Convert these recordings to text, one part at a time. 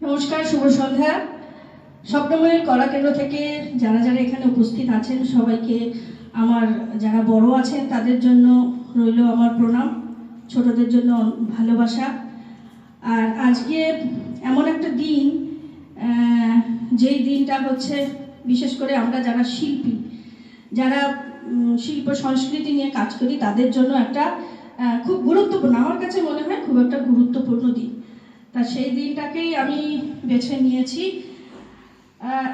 নমস্কার, শুভ সন্ধ্যা। স্বপ্নময়ের কলা কেন্দ্র থেকে যারা যারা এখানে উপস্থিত আছেন, সবাইকে আমার যারা বড় আছেন, তাদের জন্য রইল আমার প্রণাম, ছোটদের জন্য ভালোবাসা। আর আজকে এমন একটা দিন যেই দিনটা হচ্ছে বিশেষ করে আমরা যারা শিল্পী, যারা শিল্প সংস্কৃতি নিয়ে কাজ করি, তাদের জন্য একটা খুব গুরুত্বপূর্ণ, আমার কাছে মনে হয় খুব একটা গুরুত্বপূর্ণ দিন। তা সেই দিনটাকেই আমি বেছে নিয়েছি।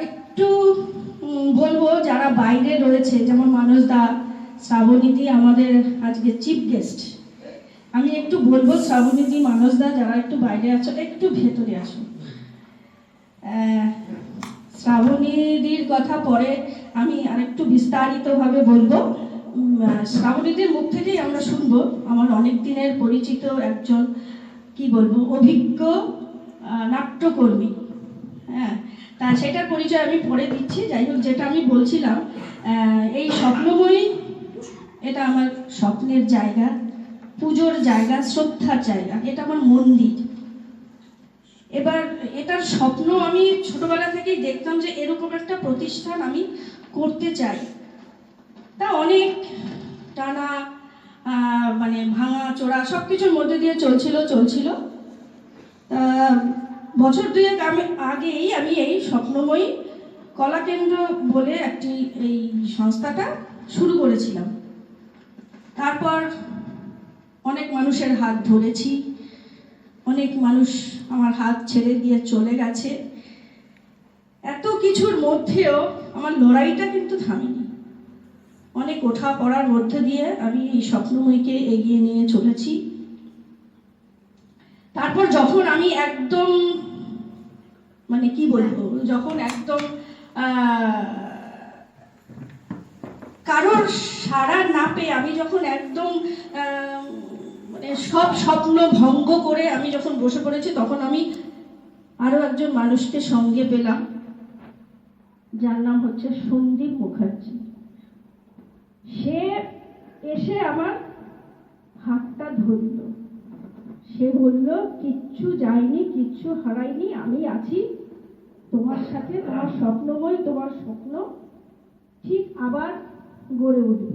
একটু বলব যারা বাইরে রয়েছে, যেমন মানস দা শ্রাবণীদি আমাদের আজকে চিফ গেস্ট। আমি একটু বলব, শ্রাবণীদি মানস দা যারা একটু বাইরে আছো, একটু ভেতরে আসো। শ্রাবণীদির কথা পরে আমি আরেকটু বিস্তারিতভাবে বলব। শ্রাবণীদির মুখ থেকেই আমরা শুনব, আমার অনেক দিনের পরিচিত একজন, কি বলব, অভিজ্ঞ নাট্যকর্মী। হ্যাঁ তা সেটার পরিচয় আমি পরে দিচ্ছি। যাই হোক, যেটা আমি বলছিলাম এই স্বপ্নময়ী এটা আমার স্বপ্নের জায়গা, পুজোর জায়গা, শ্রদ্ধার জায়গা, এটা আমার মন্দির। এবার এটার স্বপ্ন আমি ছোটবেলা থেকেই দেখতাম যে এরকম একটা প্রতিষ্ঠান আমি করতে চাই। তা অনেক টানা মানে ভাঙা, চোরা সব কিছুর মধ্যে দিয়ে চলছিল চলছিল। তা বছর দুয়েক আমি, আগেই আমি এই স্বপ্নময়ী কলা কেন্দ্র বলে একটি এই সংস্থাটা শুরু করেছিলাম। তারপর অনেক মানুষের হাত ধরেছি। অনেক মানুষ আমার হাত ছেড়ে দিয়ে চলে গেছে। এত কিছুর মধ্যেও আমার লড়াইটা কিন্তু থামেনি। অনেক ওঠা পড়ার মধ্যে দিয়ে আমি এই স্বপ্নময়ীকে এগিয়ে নিয়ে চলেছি। তারপর যখন আমি একদম মানে কি বলব? যখন একদম আহ, কারোর সাড়া না পেয়ে আমি যখন একদম মানে সব স্বপ্ন ভঙ্গ করে আমি যখন বসে পড়েছি, তখন আমি আরও একজন মানুষকে সঙ্গে পেলাম, যার নাম হচ্ছে সন্দীপ মুখার্জি। সে এসে আমার হাতটা ধরল। সে বলল, কিচ্ছু যায়নি, কিচ্ছু হারাইনি আমি আছি। তোমার সাথে তোমার স্বপ্নময়, তোমার স্বপ্ন। ঠিক আবার গড়ে উঠবে।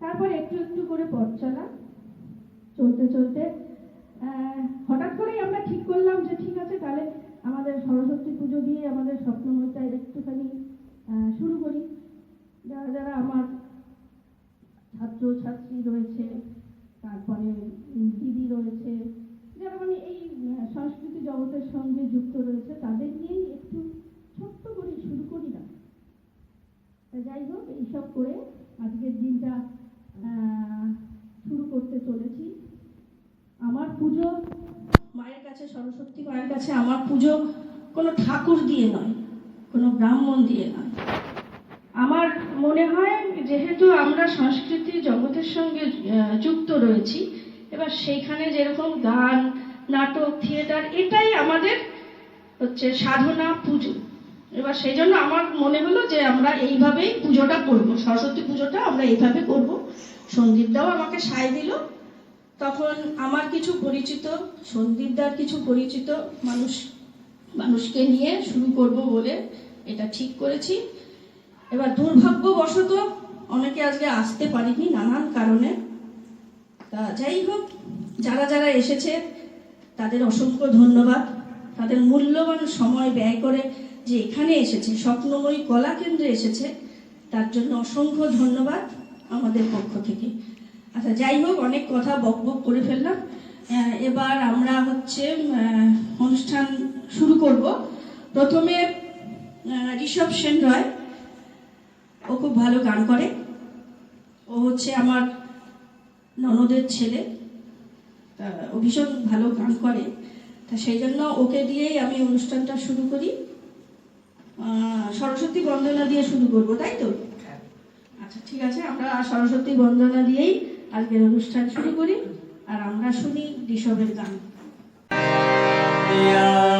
তারপর একটু একটু করে পথ চলা। চলতে চলতে হঠাৎ করেই আমরা ঠিক করলাম যে ঠিক আছে, তাহলে আমাদের সরস্বতী পুজো দিয়ে আমাদের স্বপ্নময়টা একটুখানি শুরু করি। যারা যারা আমার ছাত্র, ছাত্রী রয়েছে, তারপরে দিদি রয়েছে, যারা মানে এই সংস্কৃতি জগতের সঙ্গে যুক্ত রয়েছে, তাদের নিয়েই একটু ছোট্ট করে শুরু করি না তা যাই হোক এইসব করে আজকের দিনটা শুরু করতে চলেছি। আমার পুজো মায়ের কাছে, সরস্বতী মায়ের কাছে, আমার পুজো কোনো ঠাকুর দিয়ে নয়, কোনো ব্রাহ্মণ দিয়ে নয়। আমার মনে হয় যেহেতু আমরা সংস্কৃতি জগতের সঙ্গে যুক্ত রয়েছি, এবার সেইখানে যেরকম গান, নাটক, থিয়েটার, এটাই আমাদের হচ্ছে সাধনা, পুজো। এবার সেই জন্য আমার মনে হলো যে আমরা এইভাবেই পুজোটা করব। সরস্বতী পুজোটা আমরা এইভাবে করব। সন্দীপদাও আমাকে সায় দিল। তখন আমার কিছু পরিচিত, সন্দীপদার কিছু পরিচিত মানুষ, মানুষকে নিয়ে শুরু করব বলে এটা ঠিক করেছি। এবার দুর্ভাগ্যবশত অনেকে আজকে আসতে পারিনি নানান কারণে। তা যাই হোক, যারা যারা এসেছে, তাদের অসংখ্য ধন্যবাদ। তাদের মূল্যবান সময় ব্যয় করে যে এখানে এসেছে, স্বপ্নময়ী কলা কেন্দ্রে এসেছে, তার জন্য অসংখ্য ধন্যবাদ আমাদের পক্ষ থেকে। আচ্ছা যাই হোক, অনেক কথা বক বক করে ফেললাম। এবার আমরা হচ্ছে অনুষ্ঠান শুরু করব। প্রথমে ঋষভ সেন রয়, ও খুব ভালো গান করে। ও হচ্ছে আমার ননদের ছেলে। ও ভীষণ ভালো গান করে। তা, সেই জন্য ওকে দিয়েই আমি অনুষ্ঠানটা শুরু করি। সরস্বতী বন্দনা দিয়ে শুরু করব তাই তো হ্যাঁ। আচ্ছা ঠিক আছে আমরা সরস্বতী বন্দনা দিয়েই আজকের অনুষ্ঠান শুরু করি আর আমরা শুনি ঋষভের গান Yeah.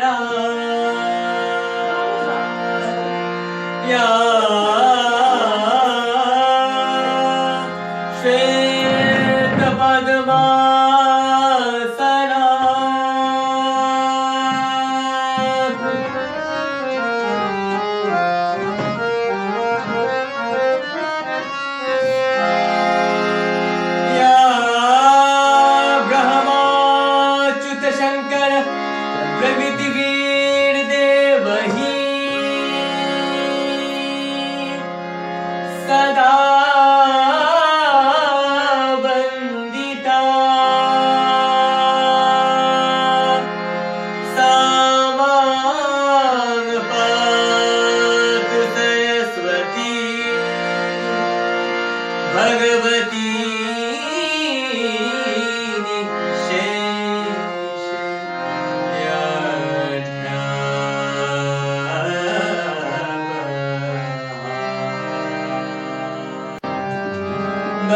Yeah.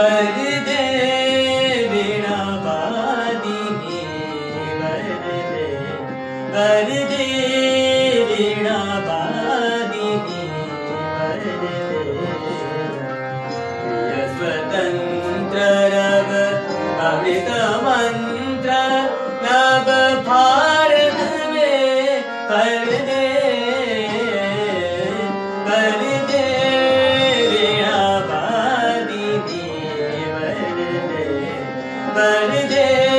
name. वर दे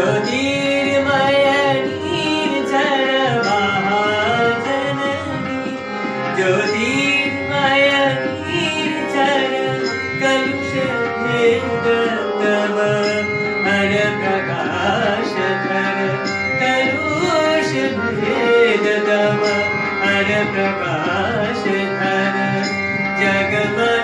ज्योतिर् मायीर् महा जन ज्योतिर्माय कनुषे जगव हर प्रकाश धर करुषे जगम